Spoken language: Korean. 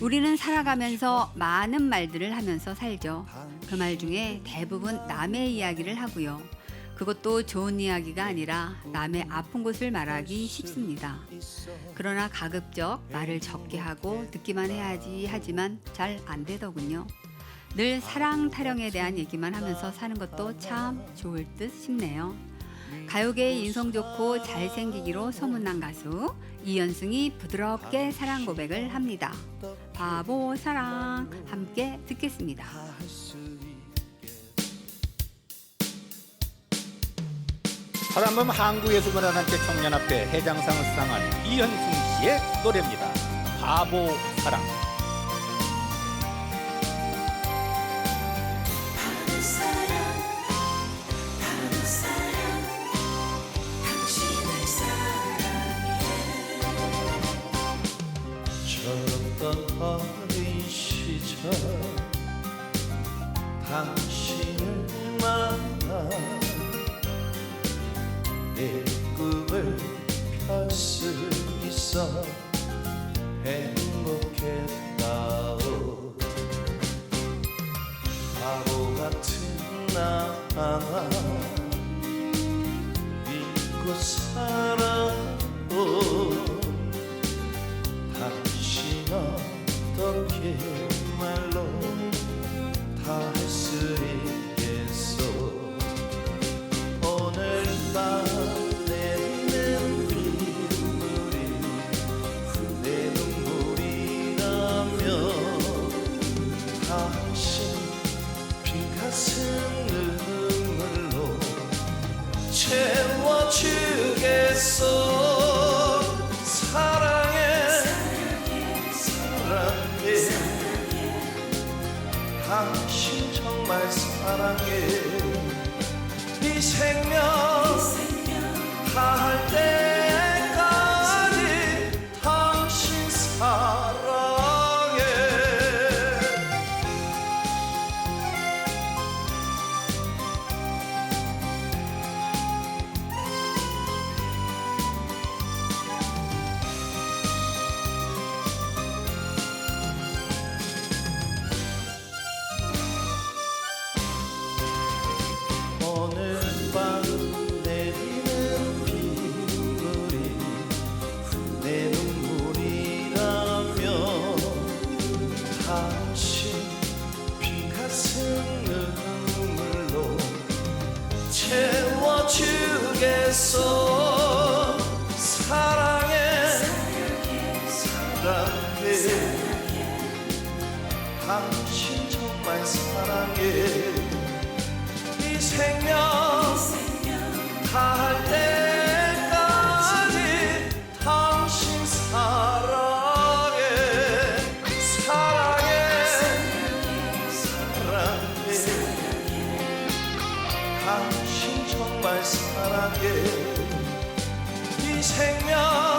우리는 살아가면서 많은 말들을 하면서 살죠. 그 말 중에 대부분 남의 이야기를 하고요. 그것도 좋은 이야기가 아니라 남의 아픈 곳을 말하기 쉽습니다. 그러나 가급적 말을 적게 하고 듣기만 해야지 하지만 잘 안 되더군요. 늘 사랑 타령에 대한 얘기만 하면서 사는 것도 참 좋을 듯 싶네요. 가요계의 인성 좋고 잘생기기로 소문난 가수 이연승이 부드럽게 사랑 고백을 합니다. 바보 사랑 함께 듣겠습니다. 사람은 한국예술문화단체 청년합회 회장상을 수상한 이현승 씨의 노래입니다. 바보 사랑. 당신을 만나 내 꿈을 펼 수 있어 행복했다오. 바보 같은 나 믿고 살아오 채워주겠소. 사랑해. 사랑해. 당신 정말 사랑해. 이 생명 다할 때 채워주겠소 사랑해. 사랑해. 당신 정말 사랑해. 이 생명 다할 때까지 당신 사랑해. 사랑해. 사랑해. 당신 사랑해. 이 생명